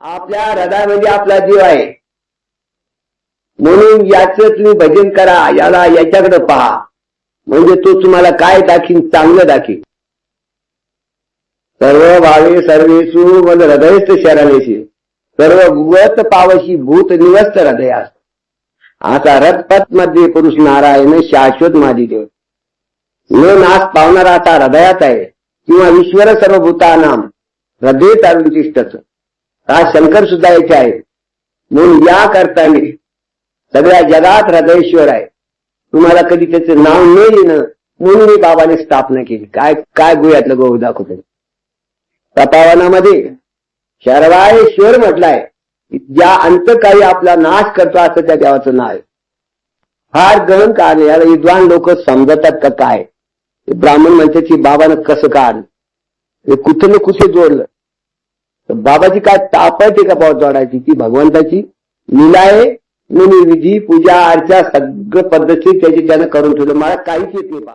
आपल्या हृदयामध्ये आपला जीव आहे. म्हणून याच तुम्ही भजन करा याला याच्याकडे पहा. म्हणजे तो तुम्हाला काय दाखीन चांगलं दाखीन. सर्व भावे सर्वेसु मन हृदयस्थ शरणेशी सर्व भूवत पावशी भूत निवस्त हृदय आता रथपथमध्ये पुरुष नारायण शाश्वत माझी देव न नाश पावणारा आता हृदयात आहे. किंवा ईश्वर सर्व भूतानाम हृदय तारुण तिष्ठच हा शंकर सुद्धा याचे आहे. म्हणून या करताने सगळ्या जगात हृदयेश्वर आहे. तुम्हाला कधी त्याचं नाव न येणं म्हणून मी बाबाने स्थापना केली. काय काय गोयातलं गो दाखवतो तपावनामध्ये शर्वायेश्वर म्हटलाय. ज्या अंतकाळी आपला नाश करतो असं त्या देवाचं नाव आहे. फार गहन कारण याला विद्वान लोक समजतात का काय? ब्राह्मण म्हणतात की बाबानं कसं काढलं? हे कुठं कुठे जोडलं? तर बाबाची काय ताप आहे का पावत जोडायची? ती भगवंताची लीला आहे. मी विधी पूजा अर्चा सगळं पद्धती त्याची त्यानं करून ठेवलं. मला काहीच येत नाही बा.